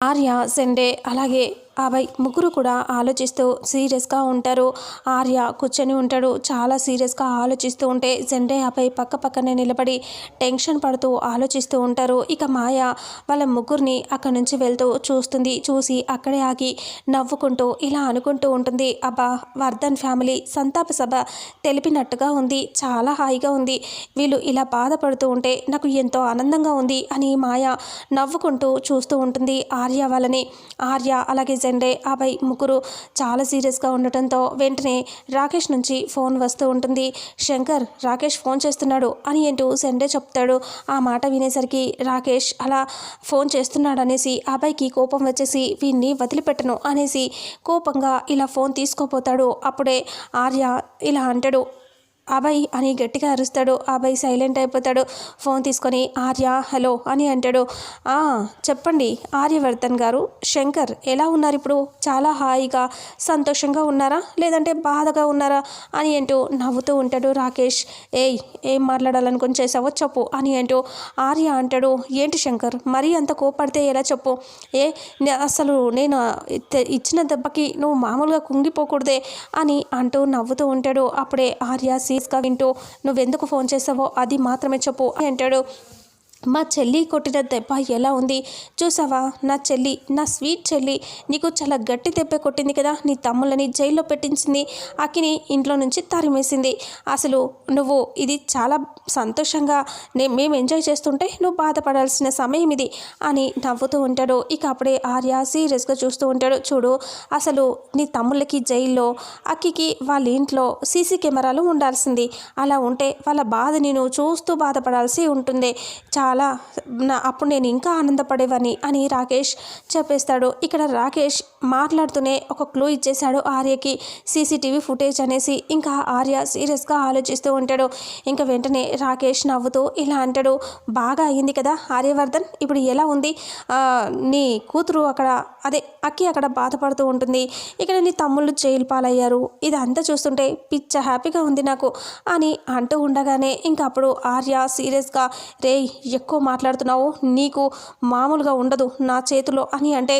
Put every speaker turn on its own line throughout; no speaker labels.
ఆర్య సెండే అలాగే అభయ్ ముగ్గురు కూడా ఆలోచిస్తూ సీరియస్గా ఉంటారు. ఆర్య కూర్చొని ఉంటాడు. చాలా సీరియస్గా ఆలోచిస్తూ ఉంటే జెండే అభయ్ పక్క పక్కనే నిలబడి టెన్షన్ పడుతూ ఆలోచిస్తూ ఉంటారు. ఇక మాయ వాళ్ళ ముగ్గురిని అక్కడి నుంచి వెళ్తూ చూస్తుంది. చూసి అక్కడే ఆగి నవ్వుకుంటూ ఇలా అనుకుంటూ ఉంటుంది. అబ్బా వర్ధన్ ఫ్యామిలీ సంతాప సభ తెలిపినట్టుగా ఉంది. చాలా హాయిగా ఉంది. వీళ్ళు ఇలా బాధపడుతూ ఉంటే నాకు ఎంతో ఆనందంగా ఉంది అని మాయ నవ్వుకుంటూ చూస్తూ ఉంటుంది. ఆర్య వాళ్ళని. ఆర్య అలాగే సెండే అభయ్ ముగ్గురు చాలా సీరియస్గా ఉండటంతో వెంటనే రాకేష్ నుంచి ఫోన్ వస్తూ ఉంటుంది. శంకర్ రాకేష్ ఫోన్ చేస్తున్నాడు అని ఏంటూ సెండే చెప్తాడు. ఆ మాట వినేసరికి రాకేష్ అలా ఫోన్ చేస్తున్నాడు అనేసి అభయ్కి కోపం వచ్చేసి వీడిని వదిలిపెట్టను అనేసి కోపంగా ఇలా ఫోన్ తీసుకోపోతాడు. అప్పుడే ఆర్య ఇలా అంటాడు. అభయ్ అని గట్టిగా అరుస్తాడు. అభయ్ సైలెంట్ అయిపోతాడు. ఫోన్ తీసుకొని ఆర్య హలో అని అంటాడు. చెప్పండి ఆర్యవర్ధన్ గారు శంకర్ ఎలా ఉన్నారు ఇప్పుడు? చాలా హాయిగా సంతోషంగా ఉన్నారా? లేదంటే బాధగా ఉన్నారా? అని అంటూ నవ్వుతూ ఉంటాడు రాకేష్. ఏయ్ ఏం మాట్లాడాలనుకుని చేసావో చెప్పు అని అంటూ ఆర్య అంటాడు. ఏంటి శంకర్ మరీ అంత కోపడితే ఎలా చెప్పు? ఏ నే- అసలు నేను ఇచ్చిన దెబ్బకి నువ్వు మామూలుగా కుంగిపోకూడదే అని అంటూ నవ్వుతూ ఉంటాడు. అప్పుడే ఆర్య ప్లీజ్గా వింటూ నువ్వెందుకు ఫోన్ చేసావో అది మాత్రమే చెప్పు అని అంటాడు. మా చెల్లి కొట్టిన దెబ్బ ఎలా ఉంది? చూసావా? నా చెల్లి నా స్వీట్ చెల్లి నీకు చాలా గట్టి దెబ్బ కొట్టింది కదా? నీ తమ్ముళ్ళని జైల్లో పెట్టించింది. అక్కిని ఇంట్లో నుంచి తరిమేసింది. అసలు నువ్వు ఇది చాలా సంతోషంగా నే మేము ఎంజాయ్ చేస్తుంటే నువ్వు బాధపడాల్సిన సమయం ఇది అని నవ్వుతూ ఉంటాడు. ఇక అప్పుడే ఆర్య సీరియస్గా చూస్తూ ఉంటాడు. చూడు అసలు నీ తమ్ముళ్ళకి జైల్లో అక్కికి వాళ్ళ ఇంట్లో సీసీ కెమెరాలు ఉండాల్సింది. అలా ఉంటే వాళ్ళ బాధని నువ్వు చూస్తూ బాధపడాల్సి ఉంటుంది. చాలా నా అప్పుడు నేను ఇంకా ఆనందపడేవని అని రాకేష్ చెప్పేస్తాడు. ఇక్కడ రాకేష్ మాట్లాడుతూనే ఒక క్లూ ఇచ్చేశాడు ఆర్యకి. సీసీటీవీ ఫుటేజ్ అనేసి ఇంకా ఆర్య సీరియస్గా ఆలోచిస్తూ ఉంటాడు. ఇంకా వెంటనే రాకేష్ నవ్వుతూ ఇలా అంటాడు బాగా అయ్యింది కదా ఆర్యవర్ధన్ ఇప్పుడు ఎలా ఉంది? నీ కూతురు అక్కడ అదే అక్కి అక్కడ బాధపడుతూ ఉంటుంది. ఇక్కడ నీ తమ్ముళ్ళు జైలు పాలయ్యారు. ఇదంతా చూస్తుంటే పిచ్చ హ్యాపీగా ఉంది నాకు అని అంటూ ఉండగానే ఇంకా అప్పుడు ఆర్య సీరియస్గా రే ఎక్కువ మాట్లాడుతున్నావు? నీకు మామూలుగా ఉండదు నా చేతిలో అని అంటే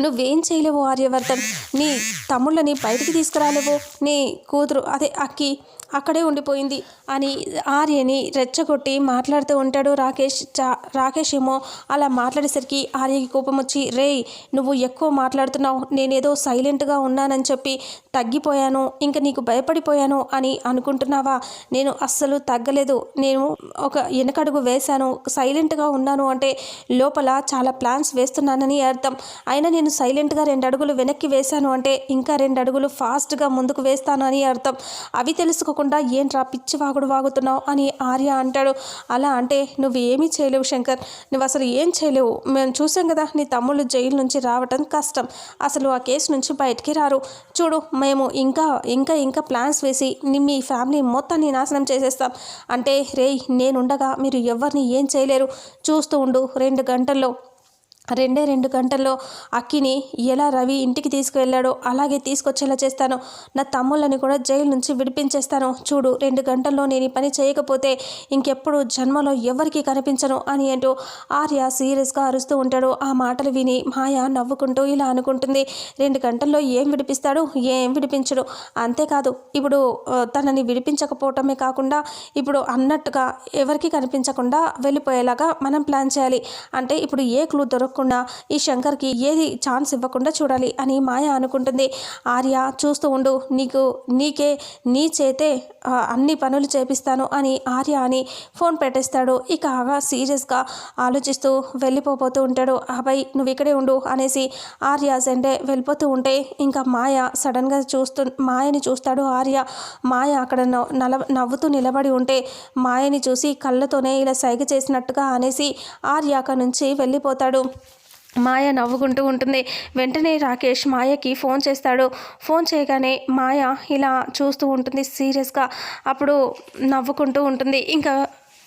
నువ్వేం చేయలేవు ఆర్యవర్ధన్. నీ తమ్ముళ్ళని బయటికి తీసుకురాలేవు. నీ కూతురు అదే అక్కి అక్కడే ఉండిపోయింది అని ఆర్యని రెచ్చగొట్టి మాట్లాడుతూ ఉంటాడు రాకేష్. చా రాకేష్ ఏమో అలా మాట్లాడేసరికి ఆర్యకి కోపం వచ్చి రే నువ్వు ఎక్కువ మాట్లాడుతున్నావు. నేనేదో సైలెంట్గా ఉన్నానని చెప్పి తగ్గిపోయాను. ఇంకా నీకు భయపడిపోయాను అని అనుకుంటున్నావా? నేను అస్సలు తగ్గలేదు. నేను ఒక వెనకడుగు వేశాను. సైలెంట్గా ఉన్నాను అంటే లోపల చాలా ప్లాన్స్ వేస్తున్నానని అర్థం. అయినా నేను సైలెంట్గా రెండు అడుగులు వెనక్కి వేశాను అంటే ఇంకా రెండు అడుగులు ఫాస్ట్గా ముందుకు వేస్తాను అని అర్థం. అవి తెలుసుకోకుండా ఏంట్రా పిచ్చి వాగుడు వాగుతున్నావు అని ఆర్య అంటాడు. అలా అంటే నువ్వు ఏమీ చేయలేవు శంకర్. నువ్వు అసలు ఏం చేయలేవు. మేము చూసాం కదా నీ తమ్ముళ్ళు జైలు నుంచి రావటం కష్టం. అసలు ఆ కేసు నుంచి బయటికి రారు. చూడు మేము ఇంకా ఇంకా ఇంకా ప్లాన్స్ వేసి మీ ఫ్యామిలీ మొత్తాన్ని నాశనం చేసేస్తాం. అంటే రేయ్ నేనుండగా మీరు ఎవరిని ఏం చేయలేరు. చూస్తూ ఉండు రెండు గంటల్లో. రెండే రెండు గంటల్లో అక్కిని ఎలా రవి ఇంటికి తీసుకువెళ్ళాడో అలాగే తీసుకొచ్చేలా చేస్తాను. నా తమ్ముళ్ళని కూడా జైలు నుంచి విడిపించేస్తాను. చూడు రెండు గంటల్లో నేను ఈ పని చేయకపోతే ఇంకెప్పుడు జన్మలో ఎవరికి కనిపించను అని అంటూ ఆర్య సీరియస్గా అరుస్తూ ఉంటాడు. ఆ మాటలు విని మాయ నవ్వుకుంటూ ఇలా అనుకుంటుంది. రెండు గంటల్లో ఏం విడిపిస్తాడు? ఏం విడిపించడు? అంతేకాదు ఇప్పుడు తనని విడిపించకపోవటమే కాకుండా ఇప్పుడు అన్నట్టుగా ఎవరికి కనిపించకుండా వెళ్ళిపోయేలాగా మనం ప్లాన్ చేయాలి. అంటే ఇప్పుడు ఏ క్లూ చూడకుండా ఈ శంకర్కి ఏది ఛాన్స్ ఇవ్వకుండా చూడాలి అని మాయ అనుకుంటుంది. ఆర్య చూస్తూ ఉండు నీకు నీకే నీ చేతే అన్ని పనులు చేపిస్తాను అని ఆర్య అని ఫోన్ పెట్టేస్తాడు. ఇక ఆగా సీరియస్గా ఆలోచిస్తూ వెళ్ళిపోతూ ఉంటాడు. అబ్బాయి నువ్వు ఇక్కడే ఉండు అనేసి ఆర్య సెండే వెళ్ళిపోతూ ఉంటే ఇంకా మాయ సడన్గా చూస్తూ మాయని చూస్తాడు ఆర్య. మాయ అక్కడ నల నవ్వుతూ నిలబడి ఉంటే మాయని చూసి కళ్ళతోనే ఇలా సైగ చేసినట్టుగా అనేసి ఆర్య అక్కడి నుంచి వెళ్ళిపోతాడు. మాయ నవ్వుకుంటూ ఉంటుంది. వెంటనే రాకేష్ మాయకి ఫోన్ చేస్తాడు. ఫోన్ చేయగానే మాయ ఇలా చూస్తూ ఉంటుంది సీరియస్గా. అప్పుడు నవ్వుకుంటూ ఉంటుంది. ఇంకా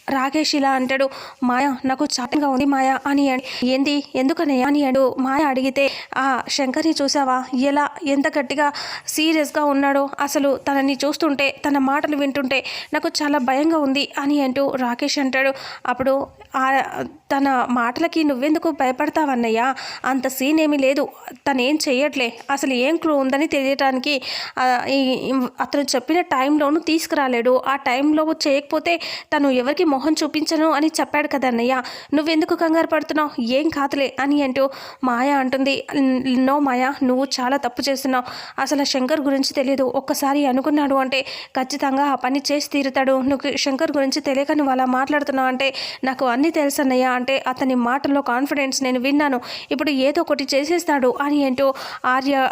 రాకేష్ ఇలా అంటాడు మాయ నాకు చాటంగా ఉంది మాయ అని ఏంది? ఎందుకని అని అడు. మాయ అడిగితే ఆ శంకర్ని చూసావా? ఎలా ఎంత గట్టిగా సీరియస్గా ఉన్నాడో అసలు తనని చూస్తుంటే తన మాటలు వింటుంటే నాకు చాలా భయంగా ఉంది అని అంటూ రాకేష్ అంటాడు. అప్పుడు ఆ తన మాటలకి నువ్వెందుకు భయపడతావన్నయ్యా? అంత సీన్ ఏమీ లేదు. తనేం చేయట్లే అసలు ఏం క్లూ ఉందని తెలియటానికి అతను చెప్పిన టైంలోనూ తీసుకురాలేడు. ఆ టైంలో చేయకపోతే తను ఎవరికి మొహం చూపించను అని చెప్పాడు కదా అన్నయ్య. నువ్వెందుకు కంగారు పడుతున్నావు? ఏం కాదులే అని అంటూ మాయ అంటుంది. నో మాయ నువ్వు చాలా తప్పు చేస్తున్నావు. అసలు శంకర్ గురించి తెలియదు. ఒక్కసారి అనుకున్నాడు అంటే ఖచ్చితంగా ఆ పని చేసి తీరుతాడు. నువ్వు శంకర్ గురించి తెలియక నువ్వు అలా మాట్లాడుతున్నావు అంటే నాకు అన్నీ తెలుసు అన్నయ్య. అంటే అతని మాటల్లో కాన్ఫిడెన్స్ నేను విన్నాను. ఇప్పుడు ఏదో ఒకటి చేసేస్తాడు అని అంటూ ఆర్య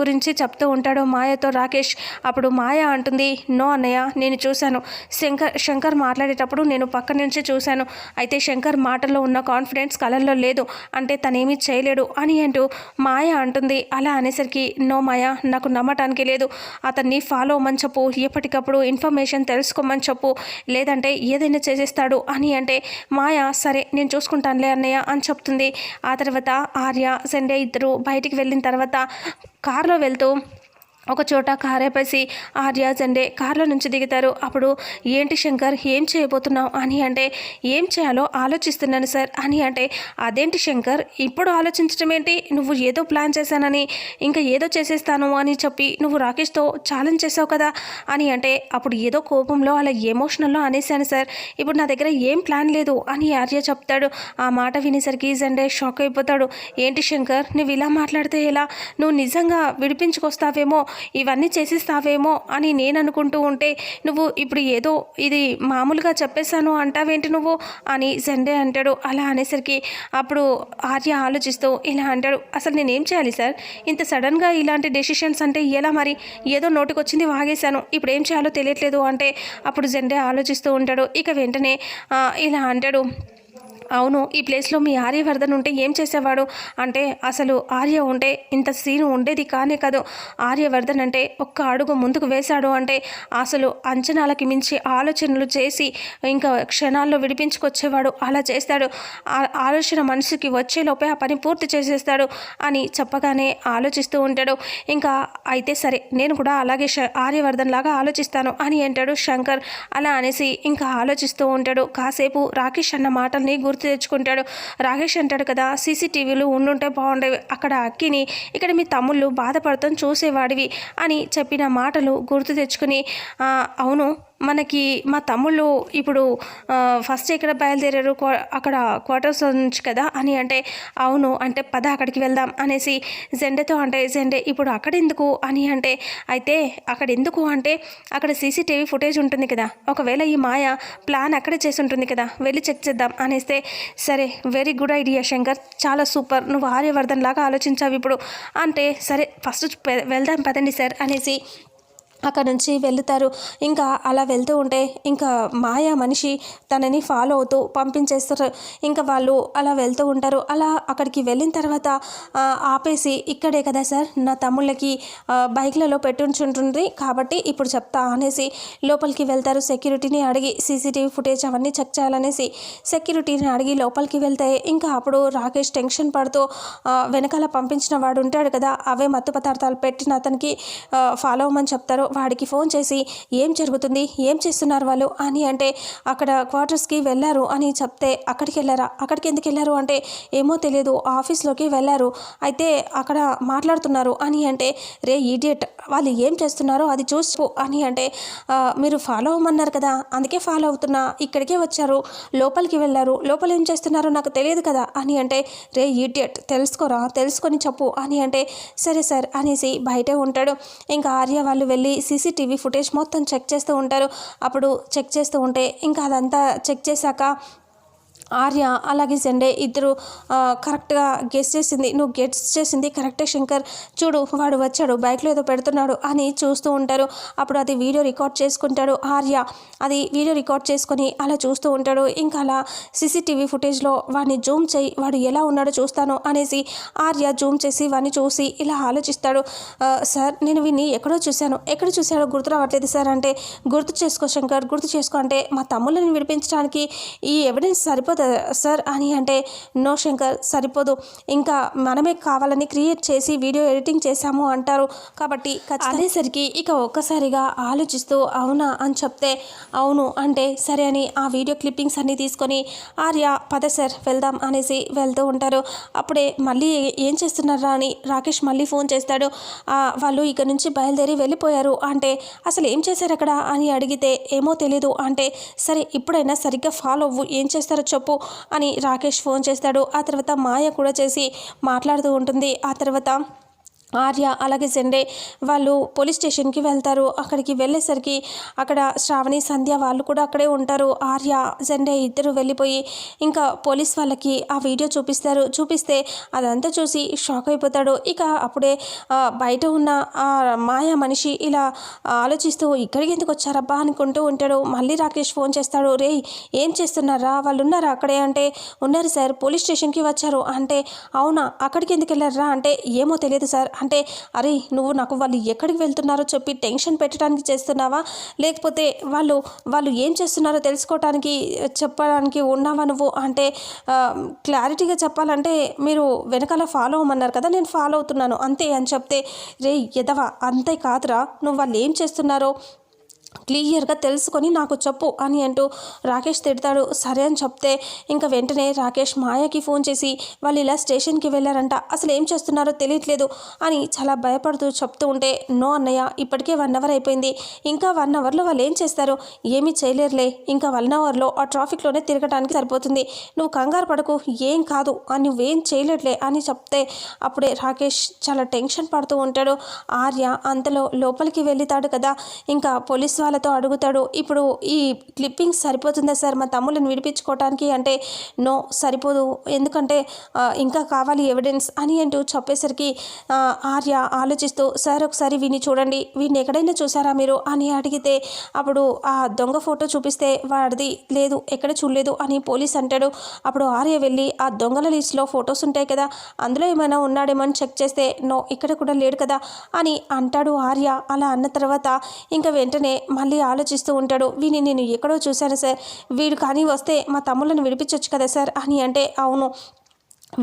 గురించి చెప్తూ ఉంటాడు మాయతో రాకేష్. అప్పుడు మాయ అంటుంది నో అన్నయ్య నేను చూశాను. శంకర్ శంకర్ మాట్లాడేటప్పుడు నేను పక్క నుంచి చూశాను. అయితే శంకర్ మాటల్లో ఉన్న కాన్ఫిడెన్స్ కళల్లో లేదు. అంటే తనేమీ చేయలేడు అని అంటూ మాయ అంటుంది. అలా అనేసరికి నో మాయ నాకు నమ్మటానికి లేదు. అతన్ని ఫాలో అవ్వమని చెప్పు. ఎప్పటికప్పుడు ఇన్ఫర్మేషన్ తెలుసుకోమని చెప్పు. లేదంటే ఏదైనా చేసేస్తాడు అని అంటే మాయ సరే నేను చూసుకుంటానులే అన్నయ్య అని చెప్తుంది. ఆ తర్వాత ఆర్య సండే ఇద్దరు బయటికి వెళ్ళిన తర్వాత కారులో వెళ్తూ ఒక చోట కారేపేసి ఆర్య జండే కార్లో నుంచి దిగుతారు. అప్పుడు ఏంటి శంకర్ ఏం చేయబోతున్నావు అని అంటే ఏం చేయాలో ఆలోచిస్తున్నాను సార్ అని అంటే అదేంటి శంకర్ ఇప్పుడు ఆలోచించడం ఏంటి? నువ్వు ఏదో ప్లాన్ చేశానని ఇంకా ఏదో చేసేస్తాను అని చెప్పి నువ్వు రాకేష్తో ఛాలెంజ్ చేసావు కదా అని అంటే అప్పుడు ఏదో కోపంలో అలా ఎమోషనల్లో అనేశాను సార్. ఇప్పుడు నా దగ్గర ఏం ప్లాన్ లేదు అని ఆర్య చెప్తాడు. ఆ మాట వినేసరికి జండే షాక్ అయిపోతాడు. ఏంటి శంకర్ నువ్వు ఇలా మాట్లాడితే ఎలా? నువ్వు నిజంగా విడిపించుకొస్తావేమో ఇవన్నీ చేసేస్తావేమో అని నేను అనుకుంటూ ఉంటే నువ్వు ఇప్పుడు ఏదో ఇది మామూలుగా చెప్పేశాను అంటావేంటి నువ్వు? అని జండే అంటాడు. అలా అనేసరికి అప్పుడు ఆర్య ఆలోచిస్తూ ఇలా అంటాడు. అసలు నేనేం చేయాలి సార్? ఇంత సడన్గా ఇలాంటి డెసిషన్స్ అంటే ఎలా మరి? ఏదో నోటికొచ్చింది వాగేశాను. ఇప్పుడు ఏం చేయాలో తెలియట్లేదు అంటే అప్పుడు జెండే ఆలోచిస్తూ ఉంటాడు. ఇక వెంటనే ఇలా అంటాడు. అవును ఈ ప్లేస్లో మీ ఆర్యవర్ధన్ ఉంటే ఏం చేసేవాడు? అంటే అసలు ఆర్య ఉంటే ఇంత సీను ఉండేది కానే కాదు. ఆర్యవర్ధన్ అంటే ఒక్క అడుగు ముందుకు వేశాడు అంటే అసలు అంచనాలకి మించి ఆలోచనలు చేసి ఇంకా క్షణాల్లో విడిపించుకొచ్చేవాడు. అలా చేస్తాడు. ఆ ఆలోచన మనసుకి వచ్చేలోపే ఆ పని పూర్తి చేసేస్తాడు అని చెప్పగానే ఆలోచిస్తూ ఉంటాడు. ఇంకా అయితే సరే నేను కూడా అలాగే ఆర్యవర్ధన్ లాగా ఆలోచిస్తాను అని అంటాడు శంకర్. అలా అనేసి ఇంకా ఆలోచిస్తూ ఉంటాడు. కాసేపు రాకేష్ అన్న మాటల్ని గుర్తు గుర్తు తెచ్చుకుంటాడు. రాకేష్ అంటాడు కదా సీసీటీవీలు ఉండుంటే బాగుండేవి. అక్కడ అక్కిని ఇక్కడ మీ తమ్ముళ్ళు బాధపడతాం చూసేవాడివి అని చెప్పిన మాటలు గుర్తు తెచ్చుకుని అవును మనకి మా తమ్ముళ్ళు ఇప్పుడు ఫస్ట్ ఇక్కడ బయలుదేరారు అక్కడ క్వార్టర్స్ నుంచి కదా అని అంటే అవును అంటే పద అక్కడికి వెళ్దాం అనేసి జెండేతో అంటే జెండే ఇప్పుడు అక్కడ ఎందుకు అని అంటే అయితే అక్కడ ఎందుకు అంటే అక్కడ సీసీటీవీ ఫుటేజ్ ఉంటుంది కదా. ఒకవేళ ఈ మాయ ప్లాన్ అక్కడే చేసి ఉంటుంది కదా వెళ్ళి చెక్ చేద్దాం అనేస్తే సరే వెరీ గుడ్ ఐడియా శంకర్ చాలా సూపర్ నువ్వు ఆర్యవర్ధన్ లాగా ఆలోచించావు ఇప్పుడు అంటే సరే ఫస్ట్ వెళ్దాం పదండి సార్ అనేసి అక్కడ నుంచి వెళ్తారు. ఇంకా అలా వెళ్తూ ఉంటే ఇంకా మాయా మనిషి తనని ఫాలో అవుతూ పంపించేస్తారు. ఇంకా వాళ్ళు అలా వెళ్తూ ఉంటారు. అలా అక్కడికి వెళ్ళిన తర్వాత ఆపేసి ఇక్కడే కదా సార్ నా తమ్ముళ్ళకి బైక్లలో పెట్టుంచుంటుంది కాబట్టి ఇప్పుడు చెప్తా అనేసి లోపలికి వెళ్తారు. సెక్యూరిటీని అడిగి సీసీటీవీ ఫుటేజ్ అవన్నీ చెక్ చేయాలనేసి సెక్యూరిటీని అడిగి లోపలికి వెళ్తే ఇంకా అప్పుడు రాకేష్ టెన్షన్ పడుతూ వెనకాల పంపించిన వాడు ఉంటాడు కదా అవే మత్తు పదార్థాలు పెట్టిన అతనికి ఫాలో అవ్వమని చెప్తారు. వాడికి ఫోన్ చేసి ఏం జరుగుతుంది? ఏం చేస్తున్నారు వాళ్ళు? అని అంటే అక్కడ క్వార్టర్స్కి వెళ్ళారు అని చెప్తే అక్కడికి వెళ్ళారా? అక్కడికి ఎందుకు వెళ్ళారు? అంటే ఏమో తెలియదు ఆఫీస్లోకి వెళ్ళారు. అయితే అక్కడ మాట్లాడుతున్నారు అని అంటే రే ఈడియట్ వాళ్ళు ఏం చేస్తున్నారో అది చూసుకో అని అంటే మీరు ఫాలో అవ్వమన్నారు కదా అందుకే ఫాలో అవుతున్నా. ఇక్కడికే వచ్చారు లోపలికి వెళ్ళారు. లోపల ఏం చేస్తున్నారో నాకు తెలియదు కదా అని అంటే రే ఈడియట్ తెలుసుకోరా? తెలుసుకొని చెప్పు అని అంటే సరే సార్ అనేసి బయటే ఉంటాడు. ఇంకా ఆర్య వాళ్ళు వెళ్ళి సీసీటీవీ ఫుటేజ్ మొత్తం చెక్ చేస్తూ ఉంటారు. అప్పుడు చెక్ చేస్తూ ఉంటే ఇంకా అదంతా చెక్ చేశాక ఆర్య అలాగే సండే ఇద్దరు కరెక్ట్గా గెస్ చేసింది. నువ్వు గెస్ చేసింది కరెక్టే శంకర్. చూడు వాడు వచ్చాడు బైక్లో ఏదో పెడుతున్నాడు అని చూస్తూ ఉంటారు. అప్పుడు అది వీడియో రికార్డ్ చేసుకుంటాడు ఆర్య. అది వీడియో రికార్డ్ చేసుకొని అలా చూస్తూ ఉంటాడు. ఇంకా అలా సీసీటీవీ ఫుటేజ్లో వాడిని జూమ్ చేయి వాడు ఎలా ఉన్నాడో చూస్తాను అనేసి ఆర్య జూమ్ చేసి వాడిని చూసి ఇలా ఆలోచిస్తాడు. సార్ నేను వీడిని ఎక్కడో చూశాను. ఎక్కడ చూశాడో గుర్తు రావట్లేదు సార్ అంటే గుర్తు చేసుకో శంకర్ గుర్తు చేసుకో అంటే మా తమ్ముళ్ళని విడిపించడానికి ఈ ఎవిడెన్స్ సరిపోదు సార్ అని అంటే నో శంకర్ సరిపోదు. ఇంకా మనమే కావాలని క్రియేట్ చేసి వీడియో ఎడిటింగ్ చేశాము అంటారు. కాబట్టి అనేసరికి ఇక ఒక్కసారిగా ఆలోచిస్తూ అవునా అని చెప్తే అవును అంటే సరే అని ఆ వీడియో క్లిప్పింగ్స్ అన్నీ తీసుకొని ఆర్య పద సార్ వెళ్దాం అనేసి వెళ్తూ ఉంటారు. అప్పుడే మళ్ళీ ఏం చేస్తున్నారా అని రాకేష్ మళ్ళీ ఫోన్ చేస్తాడు. వాళ్ళు ఇక నుంచి బయలుదేరి వెళ్ళిపోయారు అంటే అసలు ఏం చేశారు అక్కడ? అని అడిగితే ఏమో తెలీదు అంటే సరే ఇప్పుడైనా సరిగ్గా ఫాలో అవ్వు. ఏం చేస్తారో చెప్పు అని రాకేష్ ఫోన్ చేస్తాడు. ఆ తర్వాత మాయ కూడా చేసి మాట్లాడుతూ ఉంటుంది. ఆ తర్వాత ఆర్య అలాగే జెండే వాళ్ళు పోలీస్ స్టేషన్కి వెళ్తారు. అక్కడికి వెళ్ళేసరికి అక్కడ శ్రావణి సంధ్య వాళ్ళు కూడా అక్కడే ఉంటారు. ఆర్య జెండే ఇద్దరు వెళ్ళిపోయి ఇంకా పోలీస్ వాళ్ళకి ఆ వీడియో చూపిస్తారు. చూపిస్తే అదంతా చూసి షాక్ అయిపోతాడు. ఇక అప్పుడే బయట ఉన్న ఆ మాయా మనిషి ఇలా ఆలోచిస్తూ ఇక్కడికి ఎందుకు వచ్చారబ్బా? అనుకుంటూ ఉంటాడు. మళ్ళీ రాకేష్ ఫోన్ చేస్తాడు. రే ఏం చేస్తున్నారా? వాళ్ళు ఉన్నారా అక్కడే? అంటే ఉన్నారు సార్ పోలీస్ స్టేషన్కి వచ్చారు. అంటే అవునా? అక్కడికి ఎందుకు వెళ్ళారా? అంటే ఏమో తెలియదు సార్. అంటే అరే నువ్వు నాకు వాళ్ళు ఎక్కడికి వెళ్తున్నారో చెప్పి టెన్షన్ పెట్టడానికి చేస్తున్నావా? లేకపోతే వాళ్ళు వాళ్ళు ఏం చేస్తున్నారో తెలుసుకోవటానికి చెప్పడానికి ఉన్నావా నువ్వు? అంటే క్లారిటీగా చెప్పాలంటే మీరు వెనకాల ఫాలో అవ్వమన్నారు కదా నేను ఫాలో అవుతున్నాను అంతే అని చెప్తే రే ఎదవా అంతే కాదురా నువ్వు వాళ్ళు ఏం చేస్తున్నారో క్లియర్గా తెలుసుకొని నాకు చెప్పు అని అంటూ రాకేష్ తిడతాడు. సరే అని చెప్తే ఇంకా వెంటనే రాకేష్ మాయకి ఫోన్ చేసి వాళ్ళు ఇలా స్టేషన్కి వెళ్ళారంట. అసలు ఏం చేస్తున్నారో తెలియట్లేదు అని చాలా భయపడుతూ చెప్తూ ఉంటే నో అన్నయ్య ఇప్పటికే వన్ అవర్ అయిపోయింది. ఇంకా వన్ అవర్లో వాళ్ళు ఏం చేస్తారు? ఏమీ చేయలేరులే. ఇంకా వన్ అవర్లో ఆ ట్రాఫిక్లోనే తిరగడానికి సరిపోతుంది. నువ్వు కంగారు పడకు. ఏం కాదు. అని నువ్వేం చేయలేట్లే అని చెప్తే అప్పుడే రాకేష్ చాలా టెన్షన్ పడుతూ ఉంటాడు. ఆర్య అంతలో లోపలికి వెళ్తాడు కదా. ఇంకా పోలీస్ వాళ్ళతో అడుగుతాడు. ఇప్పుడు ఈ క్లిప్పింగ్స్ సరిపోతుందా సార్? మా తమ్ముళ్ళని విడిపించుకోవటానికి అంటే నో సరిపోదు. ఎందుకంటే ఇంకా కావాలి ఎవిడెన్స్ అని అంటూ చెప్పేసరికి ఆర్య ఆలోచిస్తూ సార్ ఒకసారి వీడిని చూడండి. వీడిని ఎక్కడైనా చూసారా మీరు? అని అడిగితే అప్పుడు ఆ దొంగ ఫోటో చూపిస్తే వాడిది లేదు ఎక్కడ చూడలేదు అని పోలీస్ అంటాడు. అప్పుడు ఆర్య వెళ్ళి ఆ దొంగల లిస్ట్లో ఫొటోస్ ఉంటాయి కదా అందులో ఏమైనా ఉన్నాడేమో అని చెక్ చేస్తే నో ఇక్కడ కూడా లేడు కదా అని అంటాడు ఆర్య. అలా అన్న తర్వాత ఇంకా వెంటనే మళ్ళీ ఆలోచిస్తూ ఉంటాడు వీని నేను ఎక్కడో చూశాను సార్. వీడు కానీ వస్తే మా తమ్ముళ్ళని విడిపించవచ్చు కదా సార్? అని అంటే అవును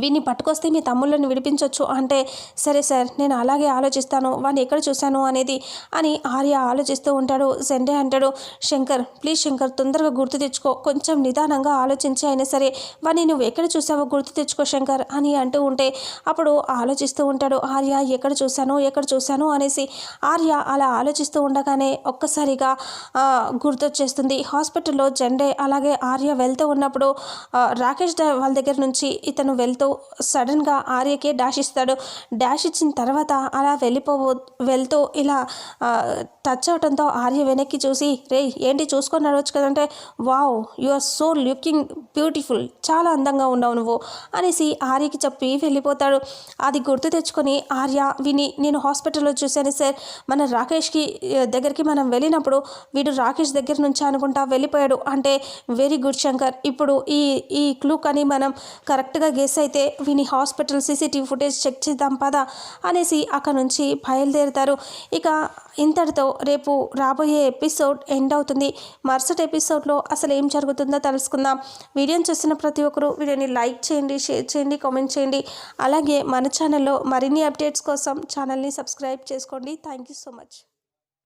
వీడిని పట్టుకొస్తే మీ తమ్ముళ్ళని విడిపించవచ్చు అంటే సరే సార్ నేను అలాగే ఆలోచిస్తాను వాడిని ఎక్కడ చూశాను అనేది అని ఆర్య ఆలోచిస్తూ ఉంటాడు. సెండే అంటాడు శంకర్ ప్లీజ్ శంకర్ తొందరగా గుర్తు తెచ్చుకో కొంచెం నిదానంగా ఆలోచించి అయినా సరే వాడిని నువ్వు ఎక్కడ చూసావో గుర్తు తెచ్చుకో శంకర్ అని అంటూ ఉంటే అప్పుడు ఆలోచిస్తూ ఉంటాడు ఆర్య ఎక్కడ చూశాను ఎక్కడ చూశాను అనేసి ఆర్య అలా ఆలోచిస్తూ ఉండగానే ఒక్కసారిగా గుర్తొచ్చేస్తుంది. హాస్పిటల్లో జెండే అలాగే ఆర్య వెళ్తూ ఉన్నప్పుడు రాకేష్ వాళ్ళ దగ్గర నుంచి ఇతను వెళ్తూ సడన్గా ఆర్యకే డాష్ ఇస్తాడు. డాష్ ఇచ్చిన తర్వాత అలా వెళ్ళిపో వెళ్తూ ఇలా టచ్ అవడంతో ఆర్య వెనక్కి చూసి రే ఏంటి చూసుకొని నడవచ్చు కదంటే wow you are so looking beautiful చాలా అందంగా ఉన్నావు నువ్వు అనేసి ఆర్యకి చెప్పి వెళ్ళిపోతాడు. అది గుర్తు తెచ్చుకొని ఆర్య విని నేను హాస్పిటల్లో చూశాను సార్. మన రాకేష్కి దగ్గరికి మనం వెళ్ళినప్పుడు వీడు రాకేష్ దగ్గర నుంచి అనుకుంటా వెళ్ళిపోయాడు. అంటే వెరీ గుడ్ శంకర్. ఇప్పుడు ఈ ఈ క్లూ కానీ మనం కరెక్ట్గా గెస్ అయితే విని హాస్పిటల్ సీసీటీవీ ఫుటేజ్ చెక్ చేద్దాం పదా అనేసి అక్కడ నుంచి బయలుదేరుతారు. ఇక ఇంతటితో రేపు రాబోయే ఎపిసోడ్ ఎండ్ అవుతుంది. మరుసటి ఎపిసోడ్లో అసలు ఏం జరుగుతుందో తెలుసుకుందాం. వీడియోని చూసిన ప్రతి ఒక్కరూ వీడియోని లైక్ చేయండి షేర్ చేయండి కామెంట్ చేయండి. అలాగే మన ఛానల్లో మరిన్ని అప్డేట్స్ కోసం ఛానల్ని సబ్స్క్రైబ్ చేసుకోండి. Thank you so much.